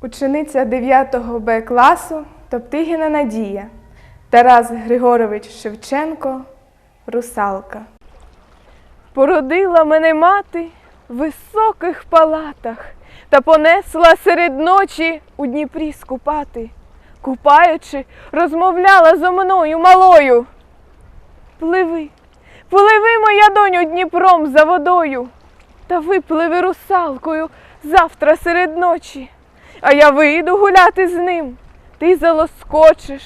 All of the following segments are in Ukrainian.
Учениця 9 Б класу Топтигіна Надія, Тарас Григорович Шевченко, Русалка. Породила мене мати в високих палатах та понесла серед ночі у Дніпрі скупати. Купаючи, розмовляла зо мною малою. Пливи, пливи, моя доню, Дніпром за водою, та випливи русалкою завтра серед ночі, а я вийду гуляти з ним, ти залоскочиш.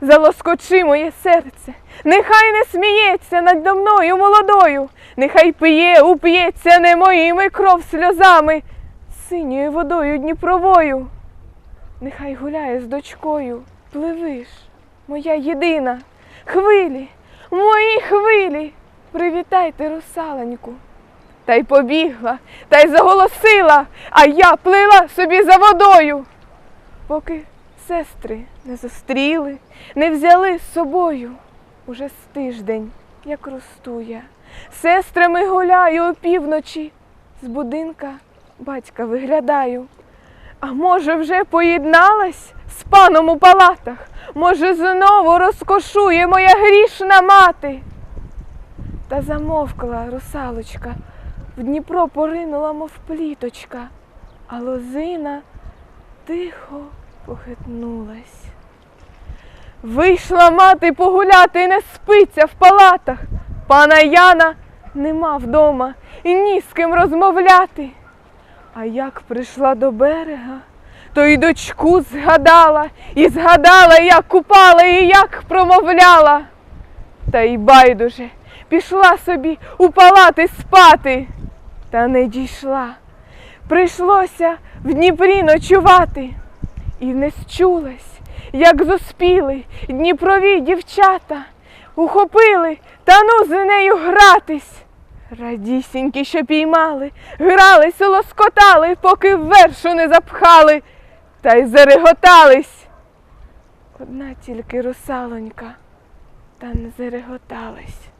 Залоскочи моє серце, нехай не сміється надо мною молодою, нехай п'є, уп'ється не моїми кров сльозами, синьою водою Дніпровою. Нехай гуляє з дочкою, пливиш, моя єдина, хвилі, мої хвилі, привітайте русаленьку. Та й побігла, та й заголосила, а я плила собі за водою. Поки сестри не зустріли, не взяли з собою. Уже з тиждень, як росту я, сестрами гуляю опівночі, з будинка батька виглядаю. А може, вже поєдналась з паном у палатах? Може, знову розкошує моя грішна мати? Та замовкла русалочка, в Дніпро поринула, мов пліточка, а лозина тихо похитнулась. Вийшла мати погуляти, не спиться в палатах. Пана Яна нема вдома і ні з ким розмовляти. А як прийшла до берега, то й дочку згадала, і згадала, як купала і як промовляла. Та й байдуже, пішла собі у палати спати, та не дійшла. Прийшлося в Дніпрі ночувати, і не счулась, як зуспіли дніпрові дівчата, ухопили та ну з нею гратись. Радісінькі, що піймали, грались, лоскотали, поки вершу не запхали, та й зареготались. Одна тільки русалонька, та не зареготалась.